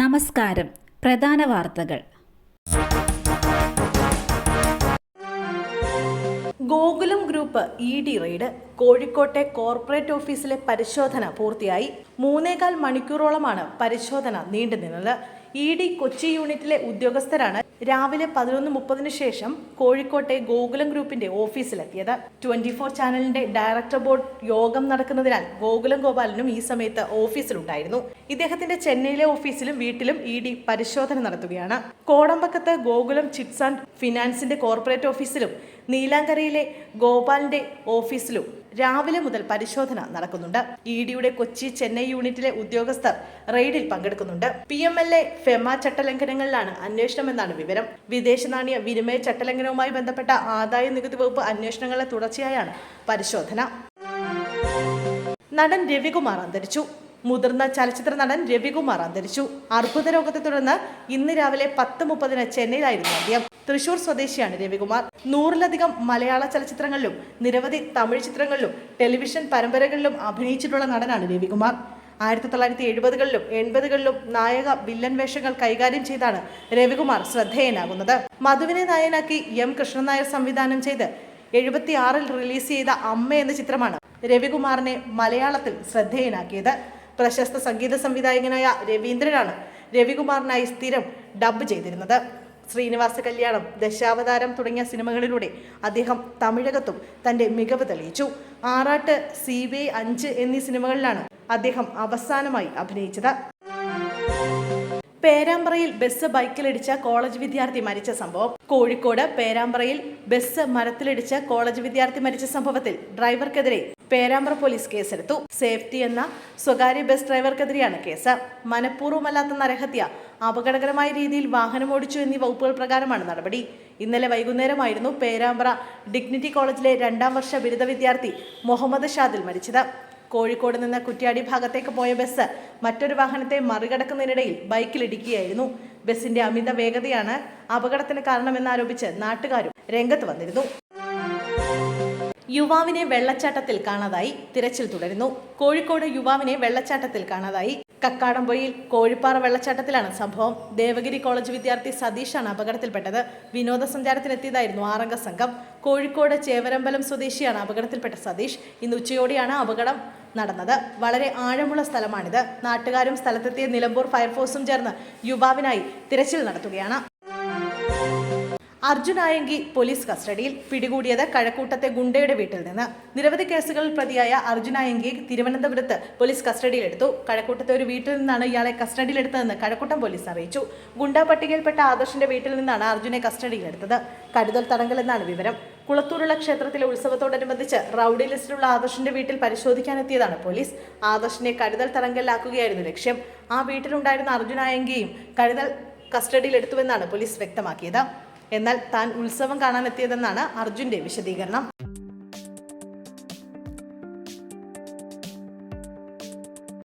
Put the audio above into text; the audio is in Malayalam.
നമസ്കാരം. പ്രധാന വാർത്തകൾ. Gokulam group E D raid കോഴിക്കോട്ടെ കോർപ്പറേറ്റ് ഓഫീസിലെ പരിശോധന പൂർത്തിയായി. മൂന്നേകാൽ മണിക്കൂറോളമാണ് പരിശോധന നീണ്ടുനിന്നത്. ഇ ഡി കൊച്ചി യൂണിറ്റിലെ ഉദ്യോഗസ്ഥരാണ് രാവിലെ പതിനൊന്ന് മുപ്പതിന് ശേഷം കോഴിക്കോട്ടെ ഗോകുലം ഗ്രൂപ്പിന്റെ ഓഫീസിലെത്തിയത്. ട്വന്റി ഫോർ ചാനലിന്റെ ഡയറക്ടർ ബോർഡ് യോഗം നടക്കുന്നതിനാൽ ഗോകുലം ഗോപാലനും ഈ സമയത്ത് ഓഫീസിലുണ്ടായിരുന്നു. ഇദ്ദേഹത്തിന്റെ ചെന്നൈയിലെ ഓഫീസിലും വീട്ടിലും ഇ ഡി പരിശോധന നടത്തുകയാണ്. കോടമ്പക്കത്ത് ഗോകുലം ചിറ്റ്സ് ആൻഡ് ഫിനാൻസിന്റെ കോർപ്പറേറ്റ് ഓഫീസിലും നീലാങ്കരയിലെ ഗോപാലിന്റെ ഓഫീസിലും രാവിലെ മുതൽ പരിശോധന നടക്കുന്നുണ്ട്. ഇ ഡിയുടെ കൊച്ചി ചെന്നൈ യൂണിറ്റിലെ ഉദ്യോഗസ്ഥർ റെയ്ഡിൽ പങ്കെടുക്കുന്നുണ്ട്. P M L A FEMA ചട്ടലംഘനങ്ങളിലാണ് അന്വേഷണമെന്നാണ് വിവരം. വിദേശ നാണ്യ വിനിമയ ചട്ടലംഘനവുമായി ബന്ധപ്പെട്ട ആദായ നികുതി വകുപ്പ് അന്വേഷണങ്ങളെ തുടർച്ചയായാണ് പരിശോധന. നടൻ രവികുമാർ അന്തരിച്ചു. മുതിർന്ന ചലച്ചിത്ര നടൻ രവികുമാർ അന്തരിച്ചു. അർബുദ രോഗത്തെ തുടർന്ന് ഇന്ന് രാവിലെ പത്ത് മുപ്പതിന് ചെന്നൈയിലായിരുന്നു അന്ത്യം. തൃശൂർ സ്വദേശിയാണ് രവികുമാർ. നൂറിലധികം മലയാള ചലച്ചിത്രങ്ങളിലും നിരവധി തമിഴ് ചിത്രങ്ങളിലും ടെലിവിഷൻ പരമ്പരകളിലും അഭിനയിച്ചിട്ടുള്ള നടനാണ് രവികുമാർ. ആയിരത്തി തൊള്ളായിരത്തി എഴുപതുകളിലും എൺപതുകളിലും നായക വില്ലൻ വേഷങ്ങൾ കൈകാര്യം ചെയ്താണ് രവികുമാർ ശ്രദ്ധേയനാകുന്നത്. മധുവിനെ നായനാക്കി എം കൃഷ്ണൻ നായർ സംവിധാനം ചെയ്ത് എഴുപത്തിയാറിൽ റിലീസ് ചെയ്ത അമ്മ എന്ന ചിത്രമാണ് രവികുമാറിനെ മലയാളത്തിൽ ശ്രദ്ധേയനാക്കിയത്. പ്രശസ്ത സംഗീത സംവിധായകനായ രവീന്ദ്രനാണ് രവികുമാറിനായി സ്ഥിരം ഡബ് ചെയ്തിരുന്നത്. ശ്രീനിവാസ കല്യാണം ദശാവതാരം തുടങ്ങിയ സിനിമകളിലൂടെ അദ്ദേഹം തമിഴകത്തും തന്റെ മികവ് തെളിയിച്ചു. ആറാട്ട് സി വി അഞ്ച് എന്നീ സിനിമകളിലാണ് അദ്ദേഹം അവസാനമായി അഭിനയിച്ചത്. പേരാമ്പ്രയിൽ ബസ് ബൈക്കിലിടിച്ച കോളേജ് വിദ്യാർത്ഥി മരിച്ച സംഭവം. കോഴിക്കോട് പേരാമ്പ്രയിൽ ബസ് മരത്തിലിടിച്ച് കോളേജ് വിദ്യാർത്ഥി മരിച്ച സംഭവത്തിൽ ഡ്രൈവർക്കെതിരെ പേരാമ്പ്ര പോലീസ് കേസെടുത്തു. സേഫ്റ്റി എന്ന സ്വകാര്യ ബസ് ഡ്രൈവർക്കെതിരെയാണ് കേസ്. മനഃപൂർവമല്ലാത്ത നരഹത്യ അപകടകരമായ രീതിയിൽ വാഹനം ഓടിച്ചു എന്നീ വകുപ്പുകൾ പ്രകാരമാണ് നടപടി. ഇന്നലെ വൈകുന്നേരമായിരുന്നു പേരാമ്പ്ര ഡിഗ്നിറ്റി കോളേജിലെ രണ്ടാം വർഷ ബിരുദ വിദ്യാർത്ഥി മുഹമ്മദ് ഷാദിൽ മരിച്ചത്. കോഴിക്കോട് നിന്ന് കുറ്റ്യാടി ഭാഗത്തേക്ക് പോയ ബസ് മറ്റൊരു വാഹനത്തെ മറികടക്കുന്നതിനിടയിൽ ബൈക്കിലിടിക്കുകയായിരുന്നു. ബസിന്റെ അമിത വേഗതയാണ് അപകടത്തിന് കാരണമെന്നാരോപിച്ച് നാട്ടുകാരും രംഗത്ത് വന്നിരുന്നു. യുവാവിനെ വെള്ളച്ചാട്ടത്തിൽ കാണാതായി തിരച്ചിൽ തുടരുന്നു. കോഴിക്കോട് യുവാവിനെ വെള്ളച്ചാട്ടത്തിൽ കാണാതായി. കക്കാടംപൊയിൽ കോഴിപ്പാറ വെള്ളച്ചാട്ടത്തിലാണ് സംഭവം. ദേവഗിരി കോളേജ് വിദ്യാർത്ഥി സതീഷാണ് അപകടത്തിൽപ്പെട്ടത്. വിനോദസഞ്ചാരത്തിനെത്തിയതായിരുന്നു ആറംഗ സംഘം. കോഴിക്കോട് ചേവരമ്പലം സ്വദേശിയാണ് അപകടത്തിൽപ്പെട്ട സതീഷ്. ഇന്ന് ഉച്ചയോടെയാണ് അപകടം നടന്നത്. വളരെ ആഴമുള്ള സ്ഥലമാണിത്. നാട്ടുകാരും സ്ഥലത്തെത്തിയ നിലമ്പൂർ ഫയർഫോഴ്സും ചേർന്ന് യുവാവിനായി തിരച്ചിൽ നടത്തുകയാണ്. അർജുനായങ്കി പോലീസ് കസ്റ്റഡിയിൽ പിടികൂടിയത് കഴക്കൂട്ടത്തെ ഗുണ്ടയുടെ വീട്ടിൽ നിന്ന്. നിരവധി കേസുകളിൽ പ്രതിയായ അർജുനായങ്കിയെ തിരുവനന്തപുരത്ത് പോലീസ് കസ്റ്റഡിയിലെടുത്തു. കഴക്കൂട്ടത്തെ ഒരു വീട്ടിൽ നിന്നാണ് ഇയാളെ കസ്റ്റഡിയിലെടുത്തതെന്ന് കഴക്കൂട്ടം പോലീസ് അറിയിച്ചു. ഗുണ്ട പട്ടികയിൽപ്പെട്ട ആദർശിന്റെ വീട്ടിൽ നിന്നാണ് അർജുനെ കസ്റ്റഡിയിലെടുത്തത്. കരുതൽ തടങ്കൽ എന്നാണ് വിവരം. കുളത്തൂരുള്ള ക്ഷേത്രത്തിലെ ഉത്സവത്തോടനുബന്ധിച്ച് റൌഡി ലിസ്റ്റിലുള്ള ആദർശിന്റെ വീട്ടിൽ പരിശോധിക്കാനെത്തിയതാണ് പോലീസ്. ആദർശിനെ കരുതൽ തടങ്കലിലാക്കുകയായിരുന്നു ലക്ഷ്യം. ആ വീട്ടിലുണ്ടായിരുന്ന അർജുനായങ്കിയും കരുതൽ കസ്റ്റഡിയിലെടുത്തുവെന്നാണ് പോലീസ് വ്യക്തമാക്കിയത്. എന്നാൽ താൻ ഉത്സവം കാണാനെത്തിയതെന്നാണ് അർജുന്റെ വിശദീകരണം.